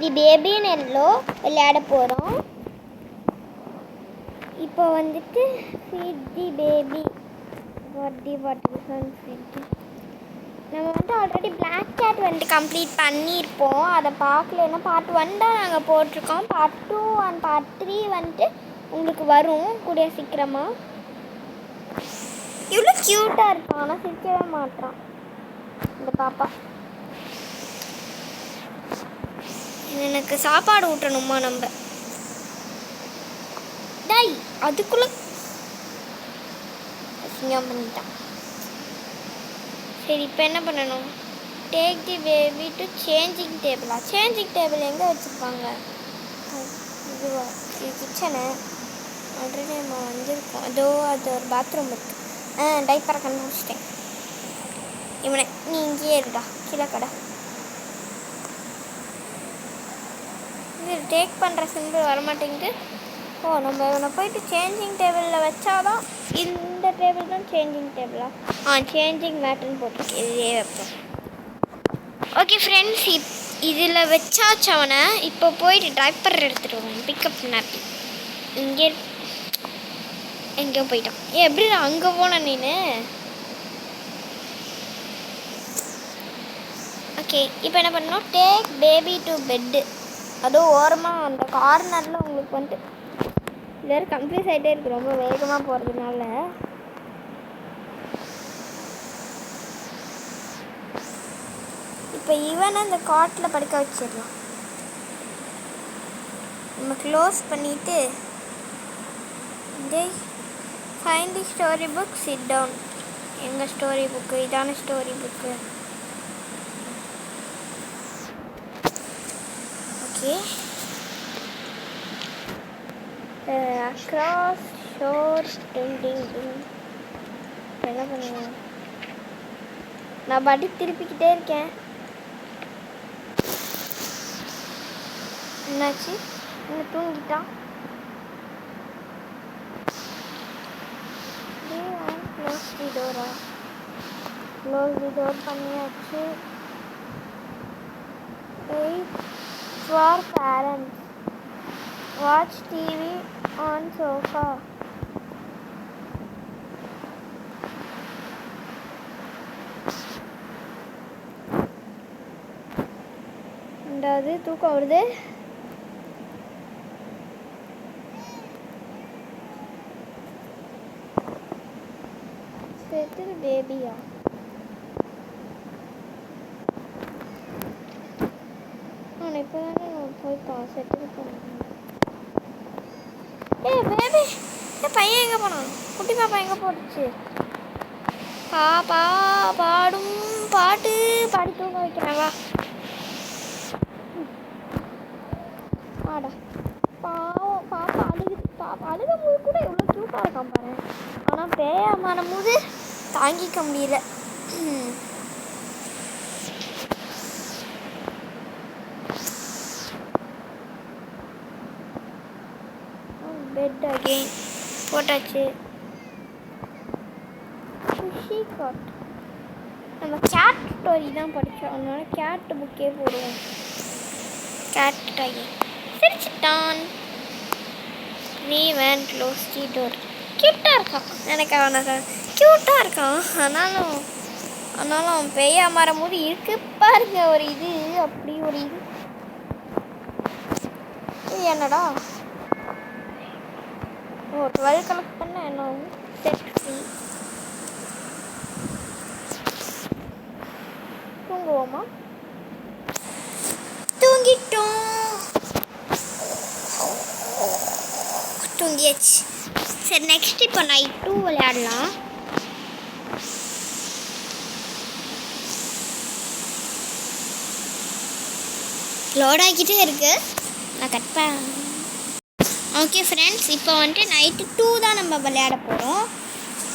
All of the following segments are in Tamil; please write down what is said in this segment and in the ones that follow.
தி பேபி எல்லோ விளையாட போகிறோம் இப்போ வந்துட்டு feed the baby what the what feed நம்ம வந்து ஆல்ரெடி பிளாக் கேட் வந்துட்டு கம்ப்ளீட் பண்ணியிருப்போம். அதை பார்க்கலன்னா பார்ட் ஒன் தான் நாங்கள் போட்டிருக்கோம். Part two and part three வந்துட்டு உங்களுக்கு வரும் கூடிய சீக்கிரமாக இவ்வளோ க்யூட்டாக இருக்கான். ஆனால் சிரிக்கவே மாட்டான் இந்த பாப்பா. எனக்கு சாப்பாடு ஊட்டணுமா நம்ம? டை அதுக்குள்ள அசிங்கம் பண்ணிட்டான். சரி இப்போ என்ன பண்ணணும்? Take the baby to changing டேபிளா changing table எங்கே வச்சுருப்பாங்க? இதுவா இது கிச்சனு ஆல்ரெடி நம்ம வந்திருக்கோம். அதோ அது ஒரு பாத்ரூம் இருக்கு. ஆ டைப்பரை கண்டுபிடிச்சிட்டேன். இவனை நீ இங்கேயே இருடா. கீழே கடை. இது டேக் பண்ணுற சிம்பிள் வரமாட்டேங்குது. ஓ நம்ம இவனை போயிட்டு சேஞ்சிங் டேபிளில் வச்சாதான் இந்த டேபிள் தான் சேஞ்சிங் டேபிளா ஆ? சேஞ்சிங் மேட்டுன்னு போட்டு இதே வைப்போம். ஓகே ஃப்ரெண்ட்ஸ் இப் இதில் வச்சாச்சு அவனை. இப்போ போயிட்டு டைப்பர் எடுத்துகிட்டு வருவோம் பிக்கப் நாப்பி இங்கே எங்கேயோ போயிட்டான். ஏ எப்படி அங்கே போனேன் நீனு? ஓகே இப்போ என்ன பண்ணணும்? டேக் பேபி டு பெட்டு அதுவும் ஓரமாக அந்த கார்னரில் உங்களுக்கு வந்துட்டு இது வேறு கன்ஃபியூஸ் ஆகிட்டே இருக்கு. ரொம்ப வேகமாக போகிறதுனால இப்போ இவனை இந்த காட்டில் படுக்க வச்சிடலாம். நம்ம க்ளோஸ் பண்ணிவிட்டு டேய் find the story book sit down எங்கள் ஸ்டோரி புக்கு இதான story book okay across shore trending என்ன பண்ணுவேன் நான் பாட்டி திருப்பிக்கிட்டே இருக்கேன். என்னாச்சு? இங்கே தூங்கிட்டான் க்ளோஸ் தி டோரா க்ளோஸ் தி டோர் பண்ணியாச்சு. Aid for parents. Watch TV on sofa. दादी तू कवर दे बेबी आ நான் இப்போ தானே நான் போய் பா செட்டில் பண்ணேன் ஏ பேபி ஏ பையன் எங்கே போனான்? குட்டி பாப்பா எங்கே போட்டுச்சு? பாப்பா பாடும் பாட்டு பாடி தூங்க வைக்கிறேன் வா. வாடா. பாவம் பாப்பா அழுகுது. பாப்பா அழுகும் போது கூட எவ்வளோ க்யூட்டாக இருக்கான் பாரு. ஆனால் பேயமான போது தாங்கிக்க முடியல. ம். பெட் அகெயின் போட்டாச்சு குஷி காட் நம்ம கேட் ஸ்டோரி தான் படித்தோம் அதனால கேட் புக்கே போடுவோம். கேட் அகெயின் சிரிச்சிட்டான். ரீவன் க்ளோஸ் தி டோர். க்யூட்டாக இருக்கான். எனக்கு அவனுக்கு க்யூட்டாக இருக்கான். ஆனாலும் ஆனாலும் அவன் பெய்ய மரம் போது இருக்கு பாருங்க. ஒரு இது அப்படி ஒரு இது. என்னடா? ஓ டுவெல் கனெக்ட் பண்ண என்ன செட் ஃப்ரீ தூங்குவோமா? தூங்கிட்டோம். தூங்கியாச்சு. சரி நெக்ஸ்ட் இப்போ நைட் டூ விளையாடலாம். லோட் ஆகிட்டே இருக்கு. நான் கட் பண்ண ஓகே ஃப்ரெண்ட்ஸ் இப்போ வந்துட்டு நைட்டு டூ தான் நம்ம விளையாட போகிறோம்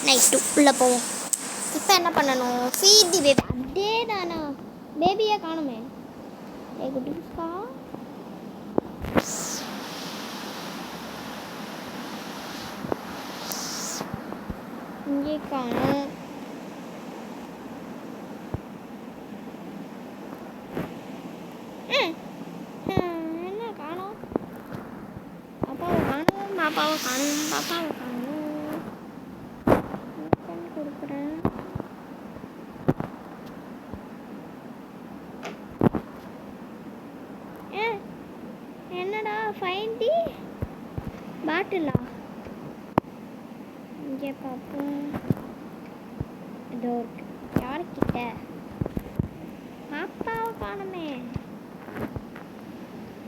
நைட் டூ உள்ளே போவோம். இப்போ என்ன பண்ணணும்? ஃபீட் தி பேபி அப்படியே தானா? பேபியை காணுமே. ஏ குட்டிஸ்கா இங்கே காணும். பாப்பாவை காணும் பாப்பாவை காணும். கொடுக்குறேன். ஏ என்னடா ஃபைன் டி பாட்டிலா? இங்கே பார்ப்போம் இதோ யார்கிட்ட? பாப்பாவை காணுமே.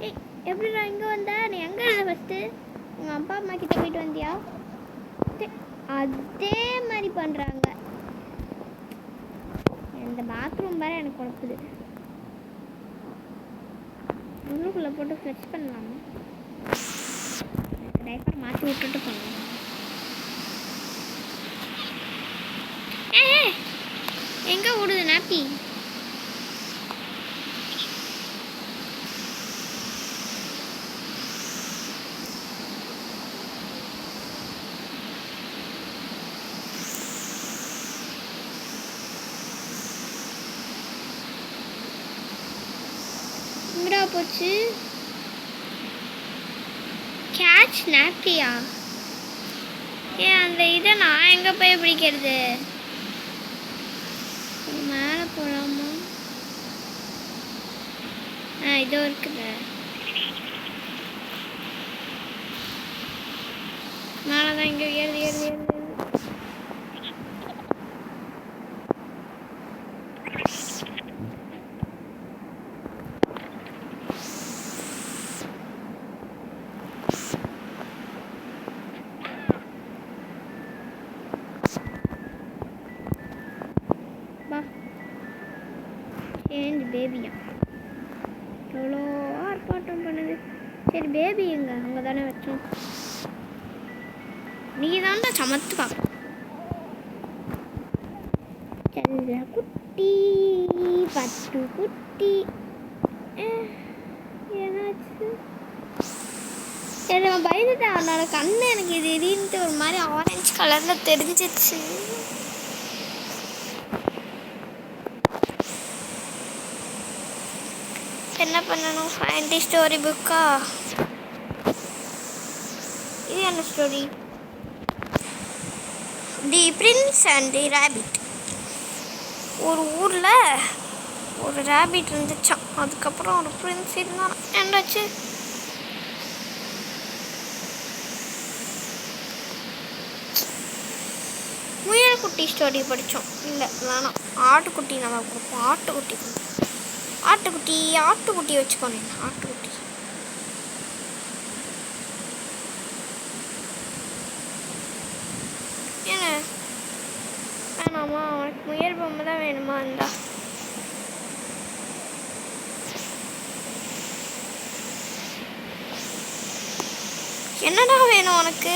ஏய் எப்படிடா இங்கே வந்த? நீ எங்கே இருந்த ஃபஸ்ட்டு உங்கள் அப்பா அம்மா கிட்ட போயிட்டு வந்தியா? அதே மாதிரி பண்ணுறாங்க இந்த பாத்ரூம் வேறு எனக்கு குழப்புது உள்ளுக்குள்ளே போட்டு ஃப்ரெஷ் பண்ணலாமா? டைப்பர் மாற்றி விட்டுட்டு பண்ணலாம் ஏ எங்கே ஓடுது நாப்பி? எங்கடா போச்சு? கேட்ச் நாப்பியா ஏன் அந்த இதை நான் எங்கே போய் பிடிக்கிறது? மேலே போகலாமா ஆ இதோ இருக்குது. மேலே தான் இங்கே ஏறுது ஏறுது ஏறுது. சேஞ்ச் எவ்வளோ ஆர்ப்பாட்டம் பண்ணுது? சரி பேபி எங்க? அங்கே தானே வச்சோம். நீ தான்டா சமத்து பார்க்க செல்ல குட்டி பட்டு குட்டி. அஹ், என்னாச்சு? சரி நான் பயந்துட்டேன். அவனோட கண்ணு எனக்கு திடீர்னு ஒரு மாதிரி ஆரஞ்சு கலரில் தெரிஞ்சிச்சு என்ன பண்ணணும்? ஃபைண்டி ஸ்டோரி புக்கா இது என்ன story the prince and the rabbit ஒரு ஊரில் ஒரு ரேபிட் இருந்துச்சான் அதுக்கப்புறம் ஒரு பிரின்ஸ் இருந்தான். என்னாச்சு? முயல் குட்டி ஸ்டோரி படித்தோம் இல்லை வேணாம். ஆட்டுக்குட்டி நல்லா கொடுப்போம். ஆட்டுக்குட்டி. ஆட்டுக்குட்டி ஆட்டுக்குட்டி வச்சுக்கோங்க. ஆட்டுக்குட்டி. என்ன வேணாமா? உனக்கு முயல் பொம்மை தான் வேணுமா? இருந்தா என்னடா வேணும் உனக்கு?